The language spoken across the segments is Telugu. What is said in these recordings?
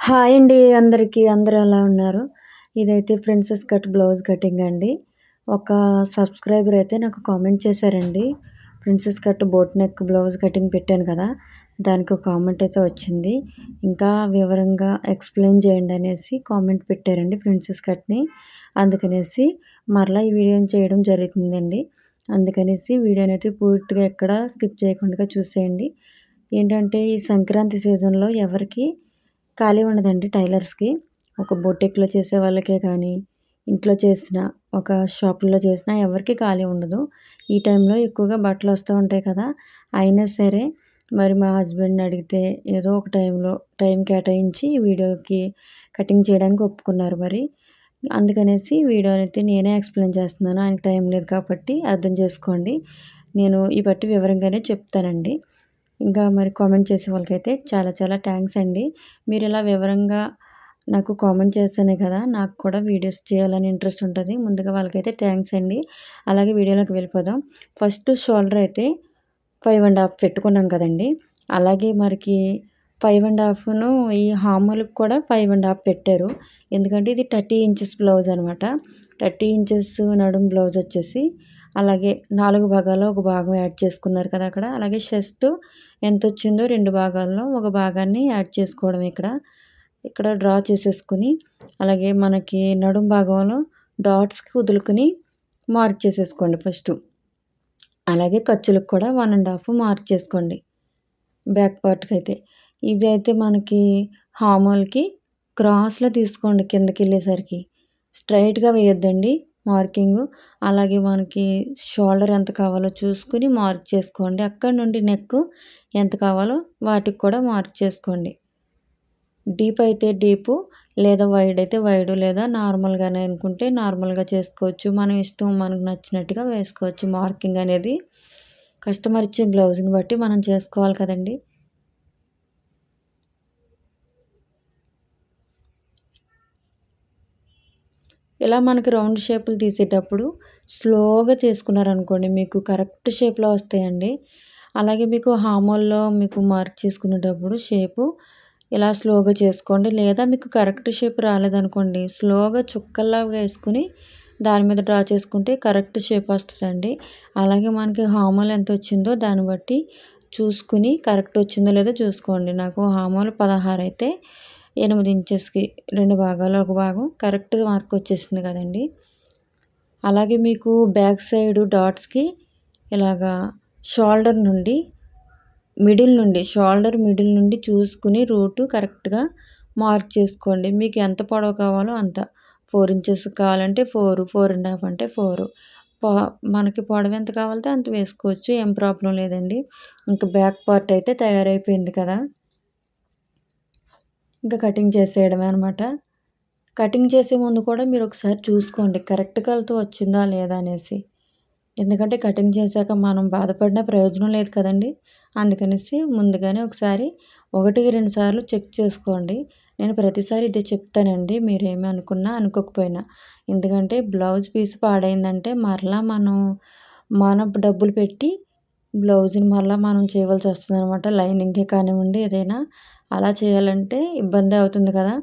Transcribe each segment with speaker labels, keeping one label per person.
Speaker 1: హాయ్ అండి అందరికీ అందరూ ఎలా ఉన్నారు? ఇదైతే ప్రిన్సెస్ కట్ బ్లౌజ్ కటింగ్ అండి. ఒక సబ్స్క్రైబర్ అయితే నాకు కామెంట్ చేశారండి. Princess cut boat neck blouse cutting పెట్టాను కదా దానికి ఒక కామెంట్ అయితే వచ్చింది. ఇంకా వివరంగా ఎక్స్ప్లెయిన్ చేయండి అనేసి కామెంట్ పెట్టారండి ప్రిన్సెస్ కట్ని. అందుకనేసి మరలా ఈ వీడియోని చేయడం జరుగుతుందండి. అందుకనేసి వీడియోని అయితే పూర్తిగా ఎక్కడ స్కిప్ చేయకుండా చూసేయండి. ఏంటంటే ఈ సంక్రాంతి సీజన్లో ఎవరికి ఖాళీ ఉండదండి టైలర్స్కి. ఒక బొటెక్లో చేసే వాళ్ళకే కానీ ఇంట్లో చేసిన ఒక షాపుల్లో చేసిన ఎవరికి ఖాళీ ఉండదు. ఈ టైంలో ఎక్కువగా బట్టలు వస్తూ ఉంటాయి కదా అయినా సరే మరి మా హస్బెండ్ని అడిగితే ఏదో ఒక టైంలో టైం కేటాయించి వీడియోకి కటింగ్ చేయడానికి ఒప్పుకున్నారు మరి. అందుకనేసి వీడియో అయితే నేనే ఎక్స్ప్లెయిన్ చేస్తున్నాను ఆయనకు టైం లేదు కాబట్టి అర్థం చేసుకోండి. నేను ఈ బట్టి వివరంగానే చెప్తానండి. ఇంకా మరి కామెంట్ చేసే వాళ్ళకైతే చాలా చాలా థ్యాంక్స్ అండి. మీరు ఇలా వివరంగా నాకు కామెంట్ చేస్తేనే కదా నాకు కూడా వీడియోస్ చేయాలని ఇంట్రెస్ట్ ఉంటుంది. ముందుగా వాళ్ళకైతే థ్యాంక్స్ అండి. అలాగే వీడియోలోకి వెళ్ళిపోదాం. ఫస్ట్ షోల్డర్ అయితే ఫైవ్ అండ్ హాఫ్ పెట్టుకున్నాం కదండి. అలాగే మరికి ఫైవ్ అండ్ హాఫ్ను ఈ హామర్కి కూడా ఫైవ్ అండ్ హాఫ్ పెట్టారు. ఎందుకంటే ఇది థర్టీ ఇంచెస్ బ్లౌజ్ అనమాట థర్టీ ఇంచెస్ నడుం బ్లౌజ్ వచ్చేసి అలాగే నాలుగు భాగాల్లో ఒక భాగం యాడ్ చేసుకున్నారు కదా అక్కడ. అలాగే చెస్ట్ ఎంత వచ్చిందో రెండు భాగాల్లో ఒక భాగాన్ని యాడ్ చేసుకోవడం ఇక్కడ. ఇక్కడ డ్రా చేసేసుకుని అలాగే మనకి నడుం భాగంలో డాట్స్కి వదులుకుని మార్క్ చేసేసుకోండి ఫస్ట్. అలాగే ఖర్చులకు కూడా వన్ అండ్ హాఫ్ మార్క్ చేసుకోండి. బ్యాక్ పార్ట్కి అయితే. ఇదైతే మనకి హామోల్కి క్రాస్లో తీసుకోండి కిందకి వెళ్ళేసరికి. స్ట్రైట్గా వేయొద్దండి. మార్కింగ్. అలాగే మనకి షోల్డర్ ఎంత కావాలో చూసుకుని మార్క్ చేసుకోండి. అక్కడ నుండి నెక్ ఎంత కావాలో వాటికి కూడా మార్క్ చేసుకోండి. డీప్ అయితే డీపు లేదా వైడ్ అయితే వైడ్ లేదా నార్మల్గానే అనుకుంటే నార్మల్గా చేసుకోవచ్చు. మనం ఇష్టం మనకు నచ్చినట్టుగా వేసుకోవచ్చు. మార్కింగ్ అనేది కస్టమర్ ఇచ్చే బ్లౌజ్ని బట్టి మనం చేసుకోవాలి కదండి. ఇలా మనకి రౌండ్ షేపులు తీసేటప్పుడు స్లోగా తీసుకున్నారనుకోండి మీకు కరెక్ట్ షేప్లో వస్తాయండి. అలాగే మీకు హామోల్లో మీకు మార్క్ చేసుకునేటప్పుడు షేపు ఇలా స్లోగా చేసుకోండి. లేదా మీకు కరెక్ట్ షేప్ రాలేదనుకోండి స్లోగా చుక్కల్లాగా వేసుకుని దాని మీద డ్రా చేసుకుంటే కరెక్ట్ షేప్ వస్తుందండి. అలాగే మనకి హామోల్ ఎంత వచ్చిందో దాన్ని బట్టి చూసుకుని కరెక్ట్ వచ్చిందో లేదో చూసుకోండి. నాకు హామోలు పదహారు అయితే ఎనిమిది ఇంచెస్కి రెండు భాగాలు ఒక భాగం. కరెక్ట్ మార్క్ వచ్చేసింది కదండి. అలాగే మీకు బ్యాక్ సైడ్ డాట్స్కి ఇలాగా షోల్డర్ నుండి మిడిల్ నుండి షోల్డర్ మిడిల్ నుండి చూసుకుని రూటు కరెక్ట్గా మార్క్ చేసుకోండి. మీకు ఎంత పొడవు కావాలో అంత. ఫోర్ ఇంచెస్ కావాలంటే ఫోర్ ఫోర్ అండ్ హాఫ్ అంటే ఫోర్. మనకి పొడవు ఎంత కావాలంటే అంత వేసుకోవచ్చు. ఏం ప్రాబ్లం లేదండి. ఇంకా బ్యాక్ పార్ట్ అయితే తయారైపోయింది కదా. ఇంకా కటింగ్ చేసేయడమే అనమాట కటింగ్ చేసే ముందు కూడా మీరు ఒకసారి చూసుకోండి. కరెక్ట్ కలతో వచ్చిందా లేదా అనేసి. ఎందుకంటే కటింగ్ చేశాక మనం బాధపడిన ప్రయోజనం లేదు కదండి. అందుకనేసి ముందుగానే ఒకసారి ఒకటికి రెండు సార్లు చెక్ చేసుకోండి. నేను ప్రతిసారి ఇదే చెప్తానండి. మీరేమి అనుకున్నా అనుకోకపోయినా. ఎందుకంటే బ్లౌజ్ పీస్ పాడైందంటే మరలా మనం మన డబ్బులు పెట్టి బ్లౌజ్ని మరలా మనం చేయవలసి వస్తుంది అనమాట లైనింగే కానివ్వండి ఏదైనా. అలా చేయాలంటే ఇబ్బంది అవుతుంది కదా.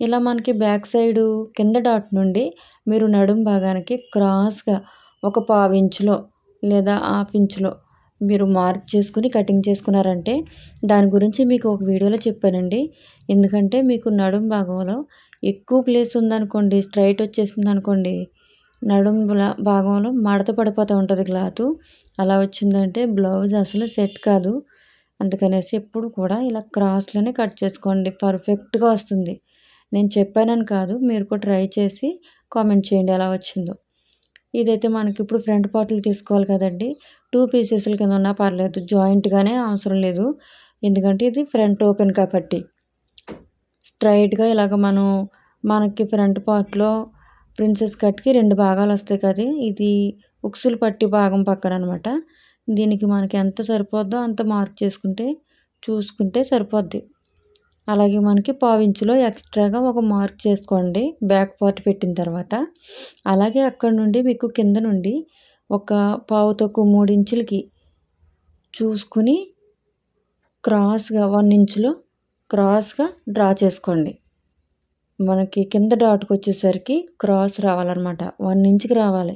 Speaker 1: ఇలా మనకి బ్యాక్ సైడు కింద డాట్ నుండి మీరు నడుం భాగానికి క్రాస్గా ఒక పావు ఇంచులో లేదా హాఫ్ ఇంచులో మీరు మార్క్ చేసుకుని కటింగ్ చేసుకున్నారంటే దాని గురించి మీకు ఒక వీడియోలో చెప్పానండి. ఎందుకంటే మీకు నడుం భాగంలో ఎక్కువ ప్లేస్ ఉందనుకోండి స్ట్రైట్ వచ్చేసింది అనుకోండి నడుం భాగంలో మడత పడిపోతూ ఉంటుంది క్లాత్. అలా వచ్చిందంటే బ్లౌజ్ అసలు సెట్ కాదు. అందుకనేసి ఎప్పుడు కూడా ఇలా క్రాస్లోనే కట్ చేసుకోండి. పర్ఫెక్ట్గా వస్తుంది. నేను చెప్పానని కాదు మీరు కూడా ట్రై చేసి కామెంట్ చేయండి ఎలా వచ్చిందో. ఇదైతే మనకి ఇప్పుడు ఫ్రంట్ పార్ట్లు తీసుకోవాలి కదండి. టూ పీసెస్ల కింద ఉన్నా పర్లేదు జాయింట్గానే అవసరం లేదు. ఎందుకంటే ఇది ఫ్రంట్ ఓపెన్ కాబట్టి. స్ట్రైట్గా ఇలాగ మనం మనకి ఫ్రంట్ పార్ట్లో ప్రిన్సెస్ కట్కి రెండు భాగాలు వస్తాయి కదా. ఇది ఉక్సులు పట్టి భాగం పక్కన అనమాట దీనికి మనకి ఎంత సరిపోద్దో అంత మార్క్ చేసుకుంటే చూసుకుంటే సరిపోద్ది. అలాగే మనకి పావించులో ఎక్స్ట్రాగా ఒక మార్క్ చేసుకోండి బ్యాక్ పార్ట్ పెట్టిన తర్వాత. అలాగే అక్కడ నుండి మీకు కింద నుండి ఒక పావు తక్కువ మూడు ఇంచులకి చూసుకుని క్రాస్గా వన్ ఇంచులో క్రాస్గా డ్రా చేసుకోండి. మనకి కింద డాట్కి వచ్చేసరికి క్రాస్ రావాలన్నమాట. వన్ ఇంచ్కి రావాలి.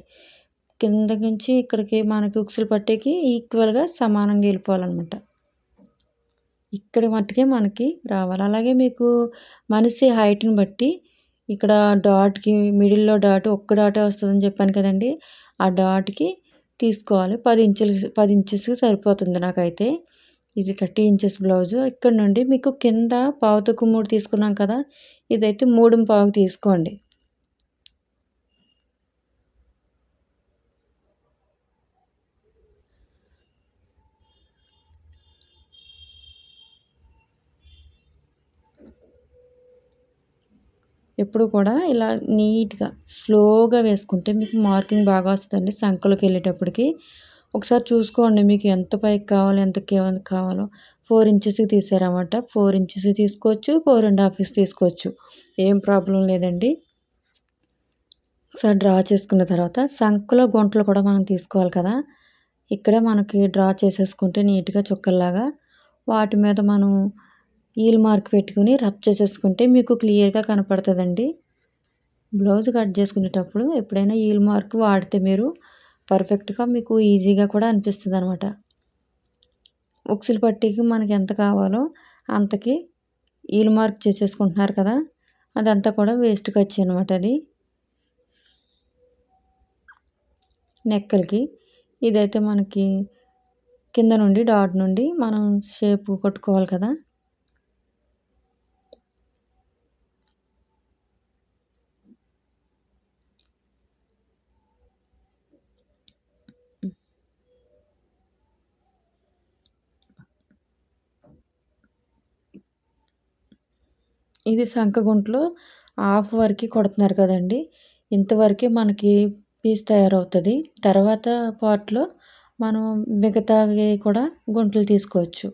Speaker 1: కింద నుంచి ఇక్కడికి మనకి ఉక్సులు పట్టేకి ఈక్వల్గా సమానంగా వెళ్ళిపోవాలన్నమాట. ఇక్కడ మట్టుకే మనకి రావాలి. అలాగే మీకు మనిషి హైట్ని బట్టి ఇక్కడ డాట్కి మిడిల్లో డాట్ ఒక్క డాటే వస్తుందని చెప్పాను కదండి. ఆ డాట్కి తీసుకోవాలి. పది ఇంచులు పది ఇంచెస్కి సరిపోతుంది నాకైతే. ఇది థర్టీ ఇంచెస్ బ్లౌజు ఇక్కడ నుండి మీకు కింద పావుతకు మూడు తీసుకున్నాం కదా. ఇదైతే మూడు పావుకి తీసుకోండి. ఎప్పుడు కూడా ఇలా నీట్గా స్లోగా వేసుకుంటే మీకు మార్కింగ్ బాగా వస్తుందండి సంకలోకి వెళ్ళేటప్పటికి. ఒకసారి చూసుకోండి మీకు ఎంత పైకి కావాలో ఎంత కావాలో. ఫోర్ ఇంచెస్కి తీసారన్నమాట. ఫోర్ ఇంచెస్ తీసుకోవచ్చు ఫోర్ అండ్ హాఫ్ తీసుకోవచ్చు. ఏం ప్రాబ్లం లేదండి. ఒకసారి డ్రా చేసుకున్న తర్వాత సంకలో గుంటలు కూడా మనం తీసుకోవాలి కదా. ఇక్కడే మనకి డ్రా చేసేసుకుంటే నీట్గా చుక్కల్లాగా వాటి మీద మనం ఈల్ మార్క్ పెట్టుకుని రబ్ చేసేసుకుంటే మీకు క్లియర్గా కనపడుతుందండి. బ్లౌజ్ కట్ చేసుకునేటప్పుడు ఎప్పుడైనా ఈల్ మార్క్ వాడితే మీరు పర్ఫెక్ట్గా మీకు ఈజీగా కూడా అనిపిస్తుంది అనమాట ఉక్సులు పట్టీకి మనకి ఎంత కావాలో అంతకి ఈల్ మార్క్ చేసేసుకుంటున్నారు కదా అదంతా కూడా వేస్ట్ ఖర్చు అనమాట అది. నెక్కలకి ఇదైతే మనకి కింద నుండి డాట్ నుండి మనం షేప్ కొట్టుకోవాలి కదా ఇది సంఖగుంట్లో హాఫ్ వరకు కొడుతున్నారు కదండి. ఇంతవరకే మనకి పీస్ తయారవుతుంది. తర్వాత పార్ట్లో మనం మిగతావి కూడా గుంటలు తీసుకోవచ్చు.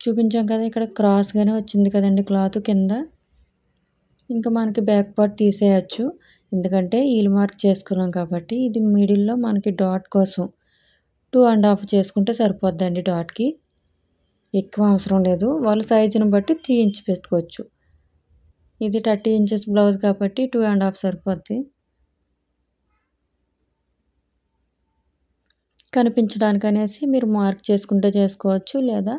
Speaker 1: చూపించాం కదా ఇక్కడ క్రాస్గానే వచ్చింది కదండి క్లాత్ కింద. ఇంకా మనకి బ్యాక్ పార్ట్ తీసేయచ్చు. ఎందుకంటే ఈల్ మార్క్ చేసుకున్నాం కాబట్టి ఇది మిడిల్లో మనకి డాట్ కోసం టూ అండ్ హాఫ్ చేసుకుంటే సరిపోద్దండి డాట్కి. ఎక్కువ అవసరం లేదు. వాళ్ళ సైజుని బట్టి త్రీ ఇంచ్ పెట్టుకోవచ్చు. ఇది థర్టీ ఇంచెస్ బ్లౌజ్ కాబట్టి టూ అండ్ హాఫ్ సరిపోద్ది. కనిపించడానికి అనేసి మీరు మార్క్ చేసుకుంటే చేసుకోవచ్చు లేదా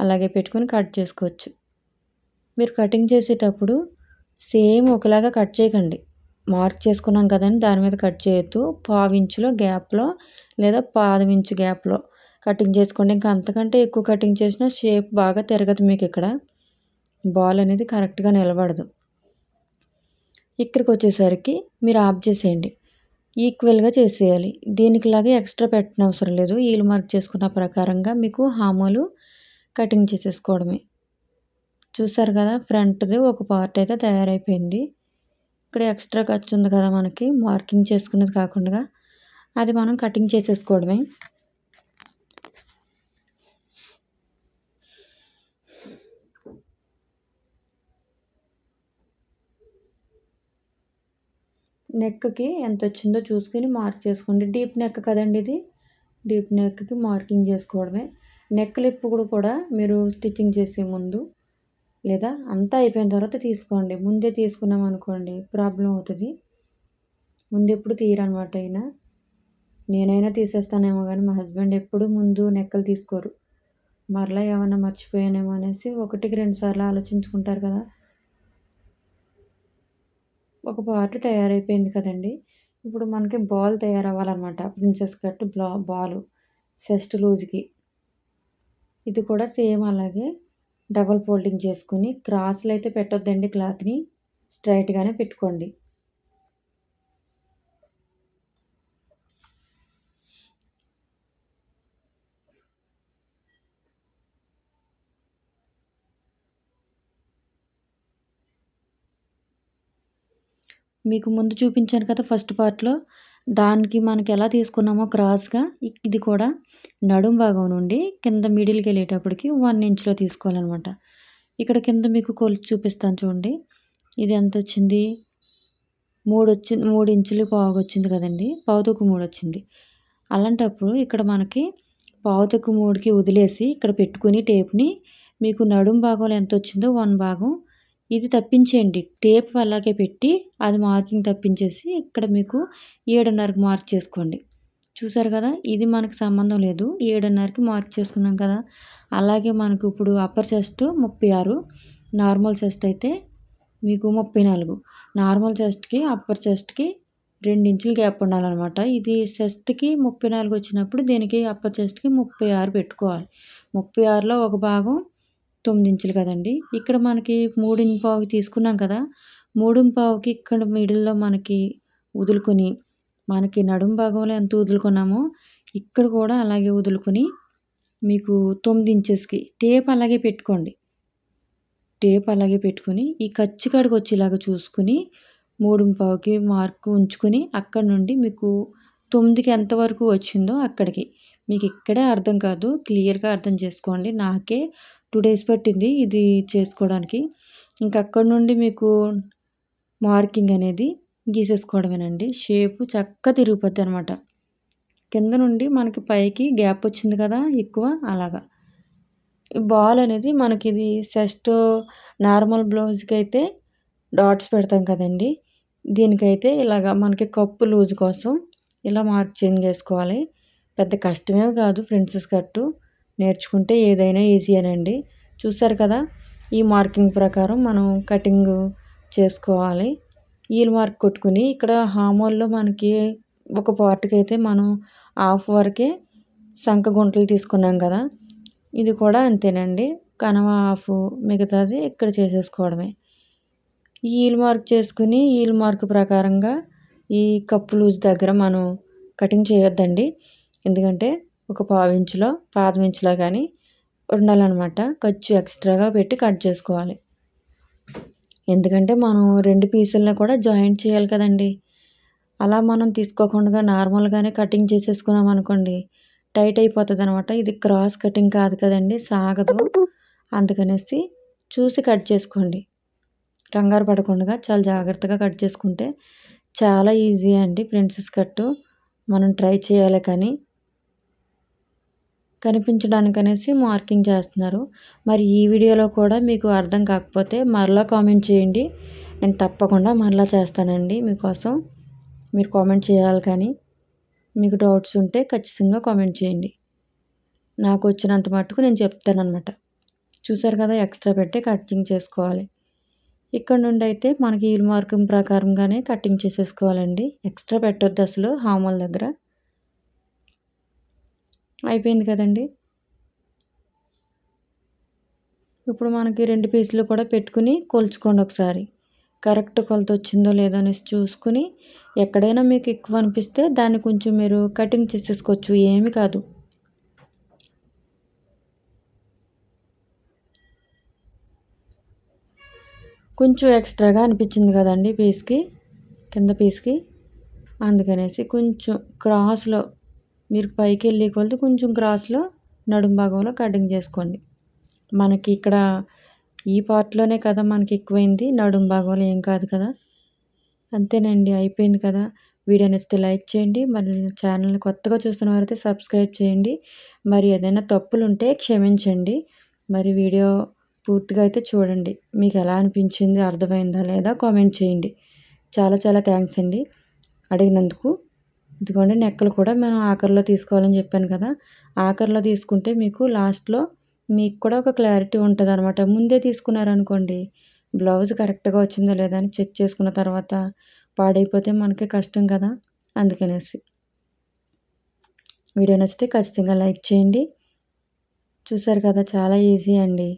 Speaker 1: అలాగే పెట్టుకొని కట్ చేసుకోవచ్చు. మీరు కటింగ్ చేసేటప్పుడు సేమ్ ఒకలాగా కట్ చేయకండి. మార్క్ చేసుకున్నాం కదండి దాని మీద కట్ చేయొద్దు. పావించులో గ్యాప్లో లేదా పాదవించు గ్యాప్లో కటింగ్ చేసుకోండి. ఇంకా అంతకంటే ఎక్కువ కటింగ్ చేసినా షేప్ బాగా తిరగదు మీకు ఇక్కడ. బాల్ అనేది కరెక్ట్గా నిలబడదు. ఇక్కడికి వచ్చేసరికి మీరు ఆఫ్ చేసేయండి. ఈక్వల్గా చేసేయాలి. దీనికిలాగే ఎక్స్ట్రా పెట్టిన అవసరం లేదు. ఈలు మార్క్ చేసుకున్న ప్రకారంగా మీకు హామోలు కటింగ్ చేసేసుకోవడమే. చూసారు కదా ఫ్రంట్ది ఒక పార్ట్ అయితే తయారైపోయింది. ఇక్కడ ఎక్స్ట్రా ఖర్చు ఉంది కదా మనకి మార్కింగ్ చేసుకునేది కాకుండా. అది మనం కటింగ్ చేసేసుకోవడమే. నెక్కి ఎంత వచ్చిందో చూసుకొని మార్క్ చేసుకోండి. డీప్ నెక్ కదండి ఇది? డీప్ నెక్కి మార్కింగ్ చేసుకోవడమే. నెక్ లిప్పుడు కూడా మీరు స్టిచ్చింగ్ చేసే ముందు లేదా అంతా అయిపోయిన తర్వాత తీసుకోండి. ముందే తీసుకున్నాం అనుకోండి ప్రాబ్లం అవుతుంది. ముందు ఎప్పుడు తీయరనమాట అయినా నేనైనా తీసేస్తానేమో కానీ మా హస్బెండ్ ఎప్పుడు ముందు నెక్కలు తీసుకోరు. మరలా ఏమన్నా మర్చిపోయానేమో అనేసి ఒకటికి రెండు సార్లు ఆలోచించుకుంటారు కదా. ఒక పార్ట్ తయారైపోయింది కదండి. ఇప్పుడు మనకి బాల్ తయారవ్వాలన్నమాట. ప్రిన్సెస్ కట్ బ్లా బాలు సెస్ట్ లూజ్కి. ఇది కూడా సేమ్ అలాగే డబల్ ఫోల్డింగ్ చేసుకుని క్రాస్లు అయితే పెట్టొద్దండి క్లాత్ని. స్ట్రైట్గానే పెట్టుకోండి. మీకు ముందు చూపించాను కదా ఫస్ట్ పార్ట్లో. దానికి మనకి ఎలా తీసుకున్నామో క్రాస్గా ఇది కూడా నడుం భాగం నుండి కింద మిడిల్కి వెళ్ళేటప్పటికి వన్ ఇంచ్లో తీసుకోవాలన్నమాట. ఇక్కడ కింద మీకు కొలిచి చూపిస్తాను చూడండి. ఇది ఎంత వచ్చింది? మూడు వచ్చింది మూడు ఇంచులు పావు వచ్చింది కదండి. పావుతకు మూడు వచ్చింది. అలాంటప్పుడు ఇక్కడ మనకి పావుతకు మూడుకి వదిలేసి ఇక్కడ పెట్టుకుని టేప్ని మీకు నడుం భాగంలో ఎంత వచ్చిందో వన్ భాగం ఇది తప్పించేయండి. టేప్ అలాగే పెట్టి అది మార్కింగ్ తప్పించేసి ఇక్కడ మీకు ఏడున్నరకు మార్క్ చేసుకోండి. చూసారు కదా ఇది మనకు సంబంధం లేదు. ఏడున్నరకి మార్క్ చేసుకున్నాం కదా. అలాగే మనకు ఇప్పుడు అప్పర్ చెస్ట్ ముప్పై ఆరు నార్మల్ చెస్ట్ అయితే మీకు ముప్పై నాలుగు. నార్మల్ చెస్ట్కి అప్పర్ చెస్ట్కి రెండు ఇంచులు గ్యాప్ ఉండాలన్నమాట. ఇది చెస్ట్కి ముప్పై నాలుగు వచ్చినప్పుడు దీనికి అప్పర్ చెస్ట్కి ముప్పై ఆరు పెట్టుకోవాలి. ముప్పై ఆరులో ఒక భాగం తొమ్మిది ఇంచులు కదండి. ఇక్కడ మనకి మూడు పావుకి తీసుకున్నాం కదా. మూడు పావుకి ఇక్కడ మిడిల్లో మనకి వదులుకొని మనకి నడుం భాగంలో ఎంత వదులుకున్నామో ఇక్కడ కూడా అలాగే వదులుకొని మీకు తొమ్మిది ఇంచెస్కి టేప్ అలాగే పెట్టుకోండి. టేప్ అలాగే పెట్టుకుని ఈ ఖర్చు కాడికి వచ్చేలాగా చూసుకుని మూడు పావుకి మార్క్ ఉంచుకొని అక్కడ నుండి మీకు తొమ్మిదికి ఎంతవరకు వచ్చిందో అక్కడికి మీకు ఇక్కడే అర్థం కాదు. క్లియర్గా అర్థం చేసుకోండి. నాకే టూ డేస్ పట్టింది ఇది చేసుకోవడానికి. ఇంకా అక్కడ నుండి మీకు మార్కింగ్ అనేది గీసేసుకోవడమేనండి. షేపు చక్కగా తిరిగిపోద్ది అనమాట కింద నుండి మనకి పైకి గ్యాప్ వచ్చింది కదా ఎక్కువ అలాగా. బాల్ అనేది మనకి ఇది సెస్ట్ నార్మల్ బ్లౌజ్కి అయితే డాట్స్ పెడతాం కదండి. దీనికైతే ఇలాగ మనకి కప్పు లూజ్ కోసం ఇలా మార్క్ చేంజ్ చేసుకోవాలి. పెద్ద కష్టమే కాదు ప్రిన్సెస్ కట్టు. నేర్చుకుంటే ఏదైనా ఈజీయేనండి చూసారు కదా ఈ మార్కింగ్ ప్రకారం మనం కటింగ్ చేసుకోవాలి. ఈల్ మార్క్ కొట్టుకుని ఇక్కడ హామోల్లో మనకి ఒక పార్ట్కి అయితే మనం హాఫ్ వరకే సంఖ గుంటలు తీసుకున్నాం కదా ఇది కూడా అంతేనండి. కనవ హాఫ్ మిగతాది ఇక్కడ చేసేసుకోవడమే. ఈల్ మార్క్ చేసుకుని ఈల్ మార్క్ ప్రకారంగా ఈ కప్పు లూజ్ దగ్గర మనం కటింగ్ చేయొద్దండి. ఎందుకంటే ఒక పావు ఇంచులో ఇంచులో కానీ ఉండాలన్నమాట. ఖర్చు ఎక్స్ట్రాగా పెట్టి కట్ చేసుకోవాలి. ఎందుకంటే మనం రెండు పీసులను కూడా జాయింట్ చేయాలి కదండి. అలా మనం తీసుకోకుండా నార్మల్గానే కటింగ్ చేసేసుకున్నాం అనుకోండి టైట్ అయిపోతుంది అనమాట ఇది క్రాస్ కటింగ్ కాదు కదండి సాగదు. అందుకనేసి చూసి కట్ చేసుకోండి. కంగారు పడకుండా చాలా జాగ్రత్తగా కట్ చేసుకుంటే చాలా ఈజీ అండి ప్రిన్సెస్ కట్టు. మనం ట్రై చేయాలి కానీ కనిపించడానికనేసి మార్కింగ్ చేస్తున్నారు. మరి ఈ వీడియోలో కూడా మీకు అర్థం కాకపోతే మరలా కామెంట్ చేయండి. నేను తప్పకుండా మరలా చేస్తానండి మీకోసం. మీరు కామెంట్ చేయాలి కానీ మీకు డౌట్స్ ఉంటే ఖచ్చితంగా కామెంట్ చేయండి. నాకు వచ్చినంత మట్టుకు నేను చెప్తానమాట చూసారు కదా ఎక్స్ట్రా పెట్టి కటింగ్ చేసుకోవాలి. ఇక్కడ నుండి అయితే మనకి ఈ మార్కింగ్ ప్రకారంగానే కటింగ్ చేసేసుకోవాలండి. ఎక్స్ట్రా పెట్టొద్దు అసలు హామల దగ్గర. అయిపోయింది కదండి. ఇప్పుడు మనకి రెండు పీసులు కూడా పెట్టుకుని కొలుచుకోండి ఒకసారి. కరెక్ట్ కొలత వచ్చిందో లేదో అనేసి చూసుకుని ఎక్కడైనా మీకు ఎక్కువ అనిపిస్తే దాన్ని కొంచెం మీరు కటింగ్ చేసేసుకోవచ్చు ఏమి కాదు. కొంచెం ఎక్స్ట్రాగా అనిపించింది కదండి పీస్కి కింద పీస్కి. అందుకనేసి కొంచెం క్రాస్లో మీరు పైకి వెళ్ళే కొలది కొంచెం క్రాస్లో నడుం భాగంలో కటింగ్ చేసుకోండి. మనకి ఇక్కడ ఈ పార్ట్లోనే కదా మనకి ఎక్కువైంది నడుం భాగంలో ఏం కాదు కదా? అంతేనండి అయిపోయింది కదా. వీడియో నచ్చితే లైక్ చేయండి మరి ఛానల్ని కొత్తగా చూస్తున్న వారైతే సబ్స్క్రైబ్ చేయండి. మరి ఏదైనా తప్పులు ఉంటే క్షమించండి. మరి వీడియో పూర్తిగా అయితే చూడండి. మీకు ఎలా అనిపించింది అర్థమైందా లేదా కామెంట్ చేయండి. చాలా చాలా థ్యాంక్స్ అండి. అడిగినందుకు ఇదిగోండి నెక్కలు కూడా మనం ఆఖరిలో తీసుకోవాలని చెప్పాను కదా. ఆఖరిలో తీసుకుంటే మీకు లాస్ట్లో మీకు కూడా ఒక క్లారిటీ ఉంటుంది అనమాట ముందే తీసుకున్నారనుకోండి బ్లౌజ్ కరెక్ట్గా వచ్చిందో లేదా అని చెక్ చేసుకున్న తర్వాత పాడైపోతే మనకి కష్టం కదా అందుకనేసి. వీడియో నచ్చితే ఖచ్చితంగా లైక్ చేయండి. చూసారు కదా చాలా ఈజీ అండి.